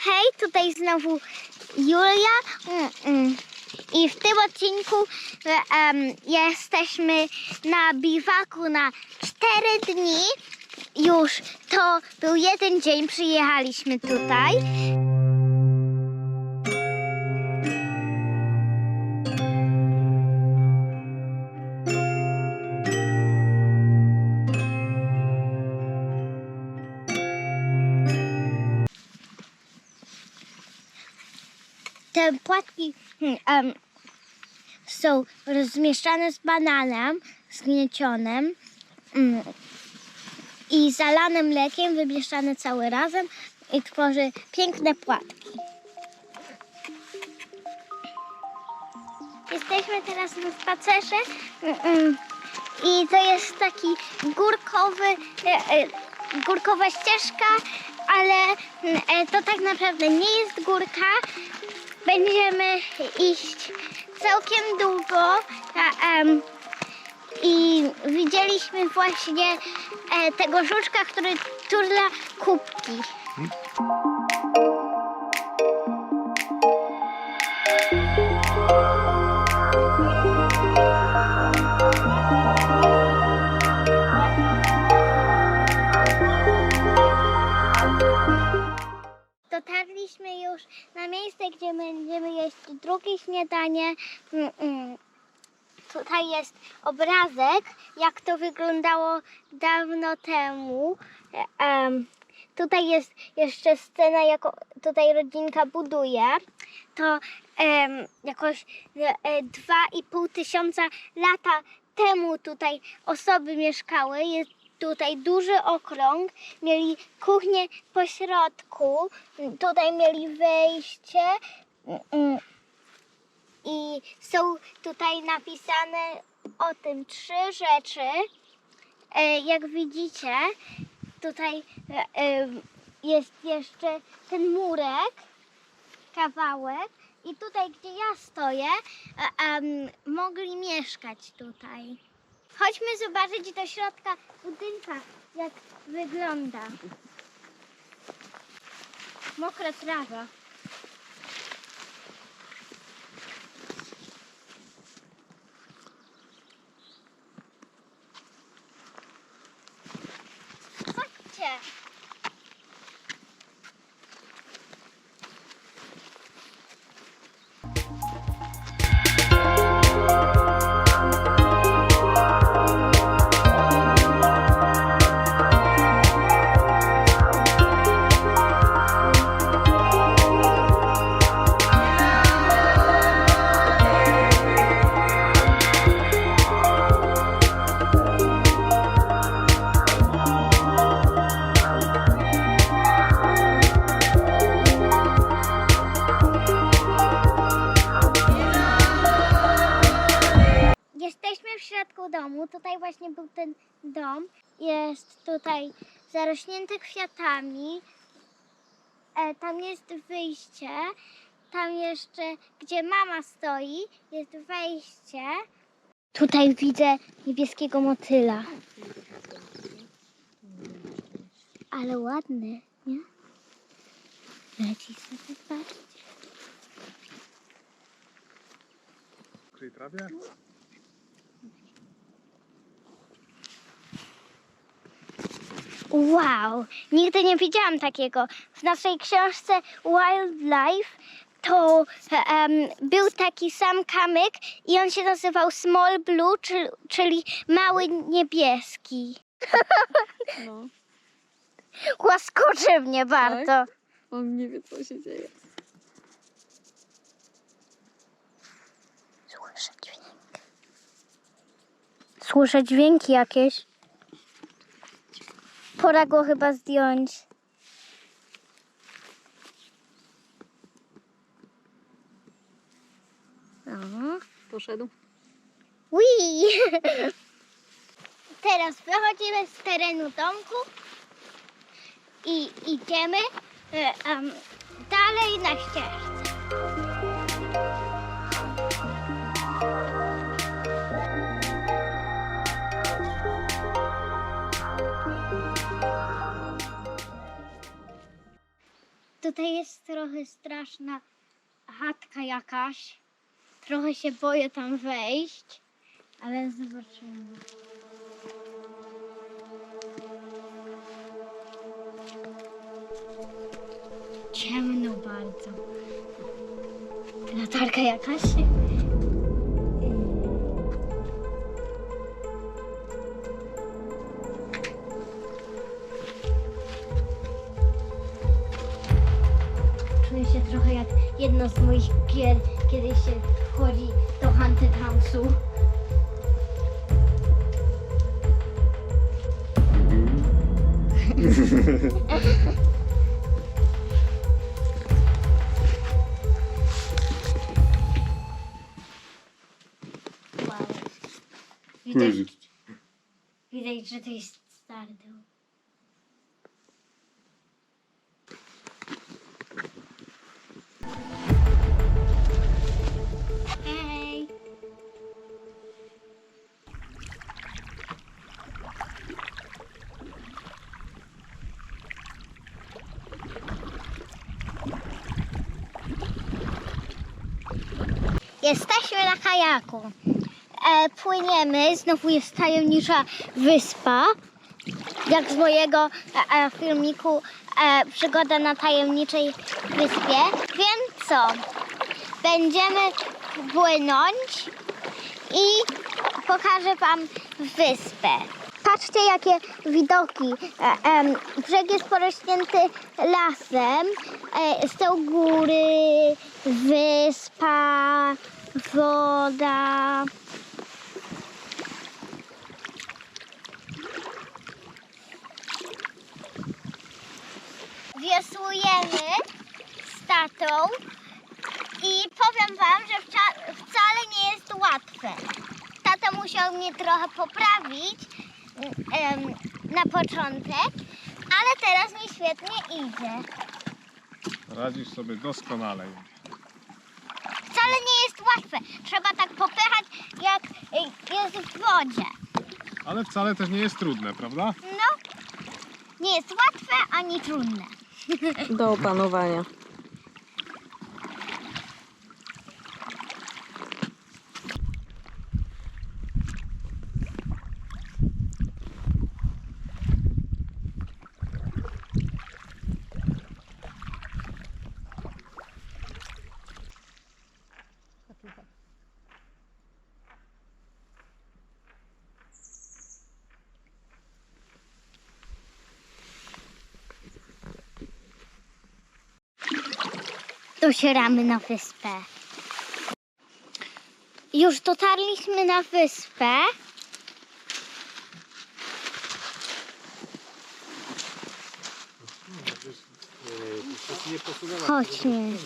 Hej, tutaj znowu Julia. I w tym odcinku em, jesteśmy na biwaku na 4 dni. Już to był jeden dzień, przyjechaliśmy tutaj. Płatki em, są rozmieszczane z bananem zgniecionym mm, i zalane mlekiem, wymieszane całe razem i tworzy piękne płatki. Jesteśmy teraz na spacerze mm, mm, i to jest taki górkowy, e, e, górkowa ścieżka, ale e, to tak naprawdę nie jest górka. Będziemy iść całkiem długo i widzieliśmy właśnie e, tego żuczka, który turla kubki. Dotarliśmy drugie śniadanie. Mm, mm. Tutaj jest obrazek, jak to wyglądało dawno temu. Em, tutaj jest jeszcze scena, jak tutaj rodzinka buduje. To em, jakoś e, e, dwa i pół tysiąca lata temu tutaj osoby mieszkały. Jest tutaj duży okrąg. Mieli kuchnię po środku. Tutaj mieli wejście. I są tutaj napisane o tym trzy rzeczy. E, Jak widzicie, tutaj e, e, jest jeszcze ten murek, kawałek. I tutaj, gdzie ja stoję, mogli mieszkać tutaj. Chodźmy zobaczyć do środka budynka, jak wygląda. Mokra trawa. Właśnie był ten dom. Jest tutaj zarośnięty kwiatami. E, tam jest wyjście. Tam jeszcze, gdzie mama stoi, jest wejście. Tutaj widzę niebieskiego motyla. Ale ładny, nie? Leci sobie, patrzcie. W tej trawie? Wow, nigdy nie widziałam takiego. W naszej książce Wildlife to em, był taki sam kamyk i on się nazywał Small Blue, czy, czyli mały niebieski. No, Łaskoczy mnie bardzo. on nie wie, co się dzieje. Słyszę dźwięk. Słyszę dźwięki jakieś. Pora go chyba zdjąć. Poszedł. Ui! Teraz wychodzimy z terenu domku i idziemy em, dalej na ścieżce. Tutaj jest trochę straszna chatka jakaś. Trochę się boję tam wejść, ale zobaczymy. Ciemno bardzo. Latarka jakaś? Trochę jak jedna z moich gier, kiedy się wchodzi do Haunted House'u. Widać, widać, że to jest stary Jesteśmy na kajaku. E, płyniemy, znowu jest tajemnicza wyspa. Jak z mojego e, e, filmiku e, Przygoda na tajemniczej wyspie. Więc co? Będziemy płynąć i pokażę Wam wyspę. Patrzcie, jakie widoki. E, em, brzeg jest porośnięty lasem. E, są góry, wyspa, woda. Wiosłujemy z tatą i powiem wam, że wca- wcale nie jest łatwe. Tata musiał mnie trochę poprawić em, na początek, ale teraz mi świetnie idzie. Radzisz sobie doskonale. Trzeba tak popychać, jak y, jest w wodzie. Ale wcale też nie jest trudne, prawda? No, nie jest łatwe ani trudne. Do opanowania. Docieramy na wyspę. Już dotarliśmy na wyspę. Chodźmy.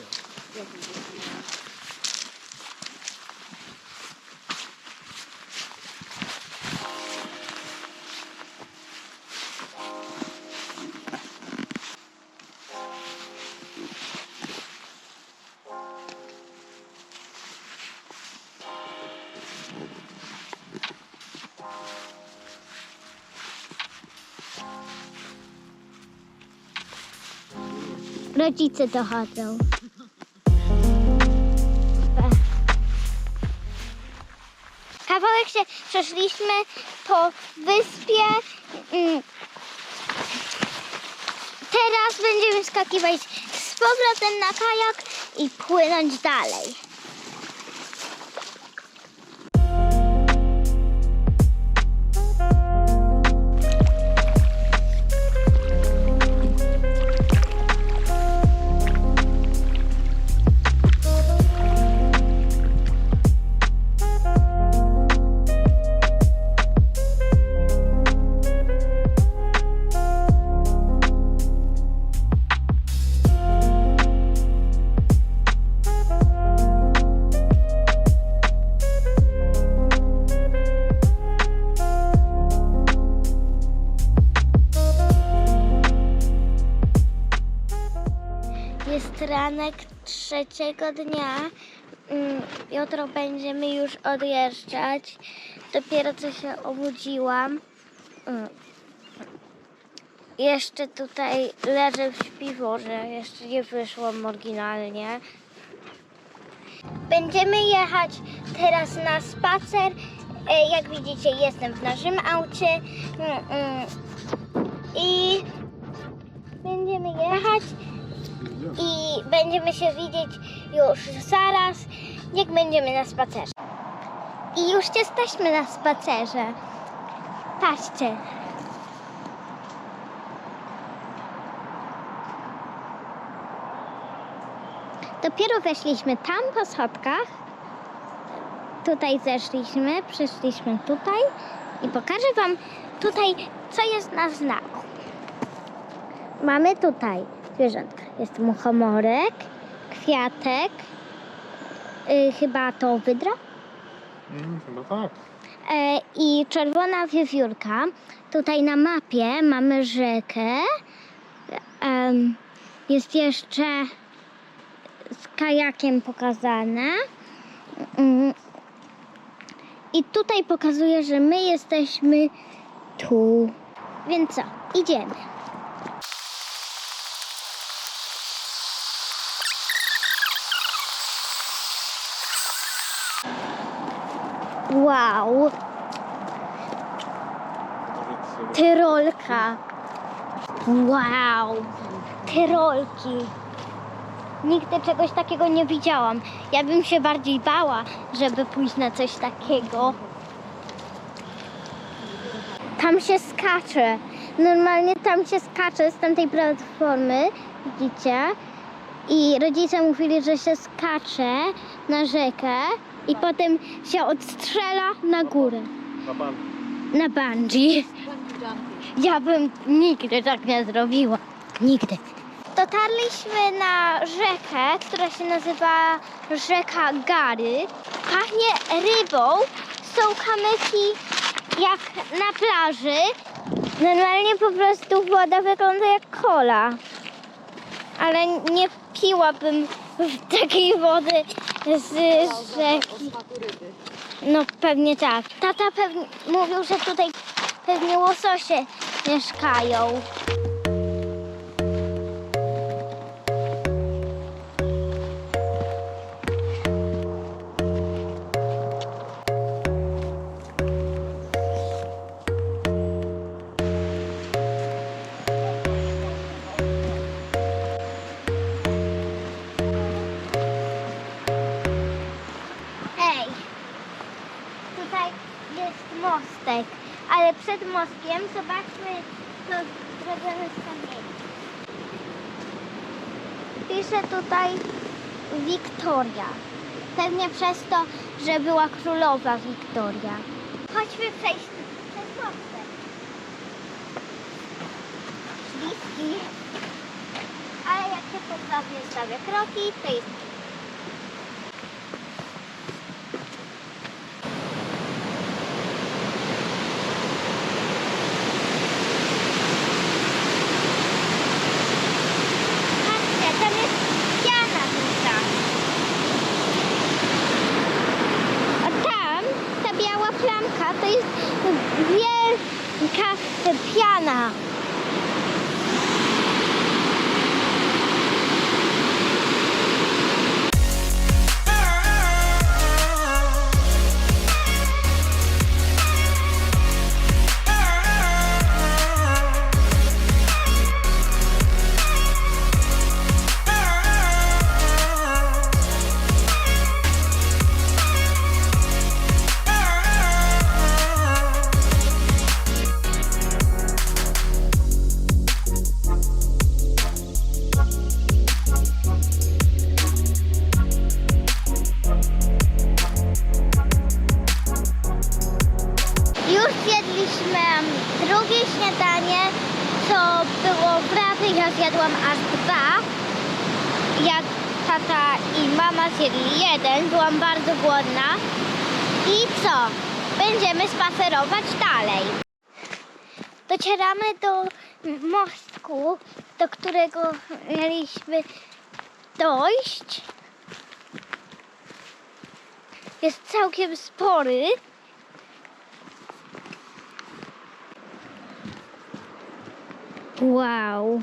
Rodzice dochodzą. Kawałek się przeszliśmy po wyspie. Mm. Teraz będziemy skakiwać z powrotem na kajak i płynąć dalej. Trzeciego dnia. Mm, Jutro będziemy już odjeżdżać. Dopiero co się obudziłam. Mm. Jeszcze tutaj leżę w śpiworze, jeszcze nie wyszłam oryginalnie. Będziemy jechać teraz na spacer. E, Jak widzicie, jestem w naszym aucie. Mm. I będziemy jechać i będziemy się widzieć już zaraz, jak będziemy na spacerze. I już jesteśmy na spacerze. Patrzcie. Dopiero weszliśmy tam po schodkach. Tutaj zeszliśmy, przyszliśmy tutaj i pokażę Wam tutaj, co jest na znaku. Mamy tutaj zwierzątka. Jest muchomorek, kwiatek, y, chyba to wydra Mm, chyba tak. e, i czerwona wiewiórka. Tutaj na mapie mamy rzekę. Em, jest jeszcze z kajakiem pokazane. Mm. I tutaj pokazuje, że my jesteśmy tu. Więc co? Idziemy. Wow, tyrolka. Wow, tyrolki. Nigdy czegoś takiego nie widziałam. Ja bym się bardziej bała, żeby pójść na coś takiego. Tam się skacze. Normalnie tam się skacze z tamtej platformy, widzicie? I rodzice mówili, że się skacze na rzekę i potem się odstrzela na górę. Na pan. Na bungee. Ja bym nigdy tak nie zrobiła. Nigdy. Dotarliśmy na rzekę, która się nazywa rzeka Gary. Pachnie rybą. Są kamyki jak na plaży. Normalnie po prostu woda wygląda jak kola. Ale nie piłabym takiej wody z rzeki. No pewnie tak. Tata pewnie mówił, że tutaj pewnie łososie mieszkają. Mostkiem zobaczmy to zrobione z kamieni. Pisze tutaj Wiktoria. Pewnie przez to, że była królowa Wiktoria. Chodźmy przejść przez mostek. Śliski. Ale jak się poprawnie stawia kroki, to jest zjedliśmy drugie śniadanie, co było prawie, ja zjadłam aż dwa. Jak tata i mama zjedli jeden, byłam bardzo głodna. I co? Będziemy spacerować dalej. Docieramy do mostku, do którego mieliśmy dojść. Jest całkiem spory. Wow.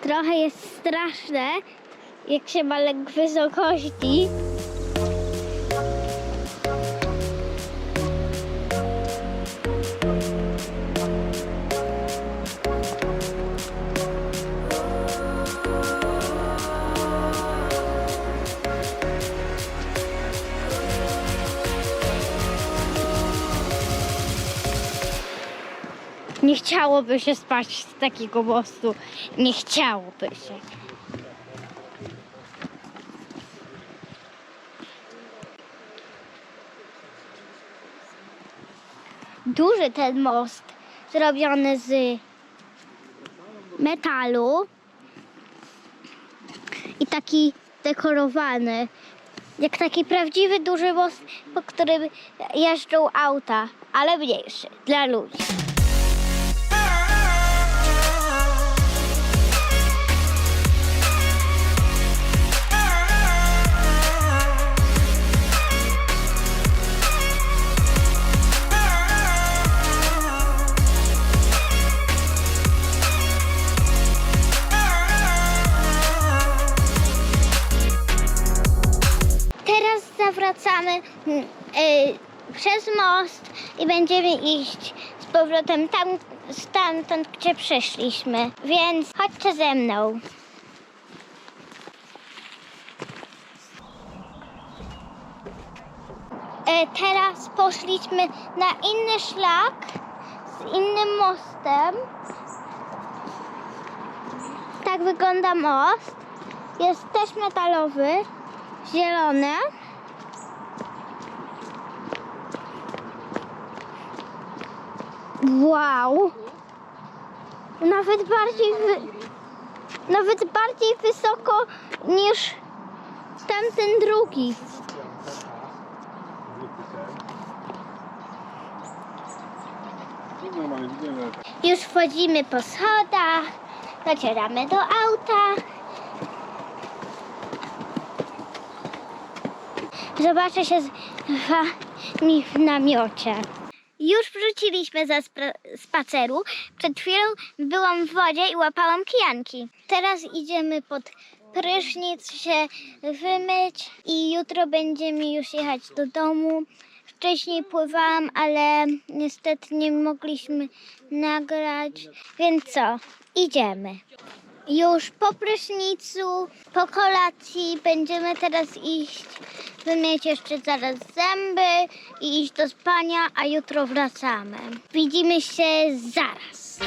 Trochę jest straszne, jak się ma lęk wysokości. Chciałoby się spać z takiego mostu. Nie chciałoby się. Duży ten most, zrobiony z metalu i taki dekorowany. Jak taki prawdziwy duży most, po którym jeżdżą auta, ale mniejszy, dla ludzi. Zawracamy mm, y, przez most i będziemy iść z powrotem tam, stamtąd, gdzie przyszliśmy. Więc chodźcie ze mną. E, teraz poszliśmy na inny szlak z innym mostem. Tak wygląda most. Jest też metalowy zielone. Wow! Nawet bardziej, wy... nawet bardziej wysoko niż tamten drugi. Już wchodzimy po schodach, docieramy do auta. Zobaczę się z wami w namiocie. Już wróciliśmy ze spaceru. Przed chwilą byłam w wodzie i łapałam kijanki. Teraz idziemy pod prysznic się wymyć i jutro będziemy już jechać do domu. Wcześniej pływałam, ale niestety nie mogliśmy nagrać. Więc co? Idziemy. Już po prysznicu, po kolacji będziemy teraz iść wymyć jeszcze zaraz zęby i iść do spania, a jutro wracamy. Widzimy się zaraz.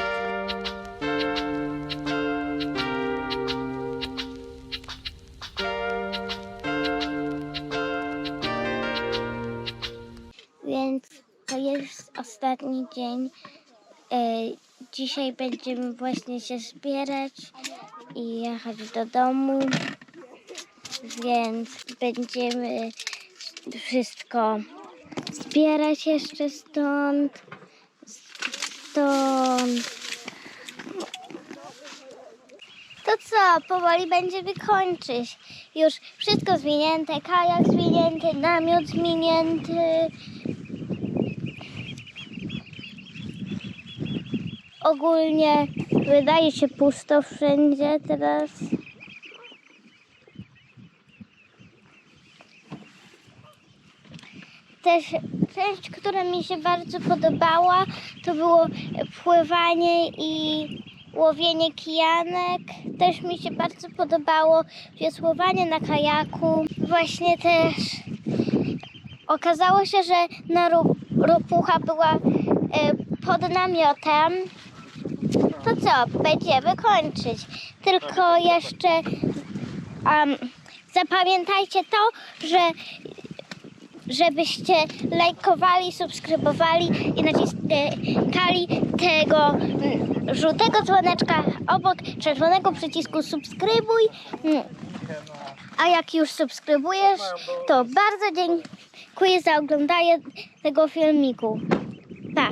Więc to jest ostatni dzień. E, Dzisiaj będziemy właśnie się zbierać i jechać do domu, więc będziemy wszystko zbierać jeszcze stąd, stąd. To co, powoli będziemy kończyć. Już wszystko zwinięte, kajak zwinięty, namiot zwinięty. Ogólnie wydaje się pusto wszędzie teraz. Też część, która mi się bardzo podobała, to było pływanie i łowienie kijanek. Też mi się bardzo podobało wiosłowanie na kajaku. Właśnie też okazało się, że na ro- ropucha była e, pod namiotem. To co, będziemy kończyć. Tylko jeszcze em, zapamiętajcie to, że żebyście lajkowali, subskrybowali i naciskali tego mm, żółtego dzwoneczka obok czerwonego przycisku subskrybuj. Mm. A jak już subskrybujesz, to bardzo dziękuję za oglądanie tego filmiku. Pa!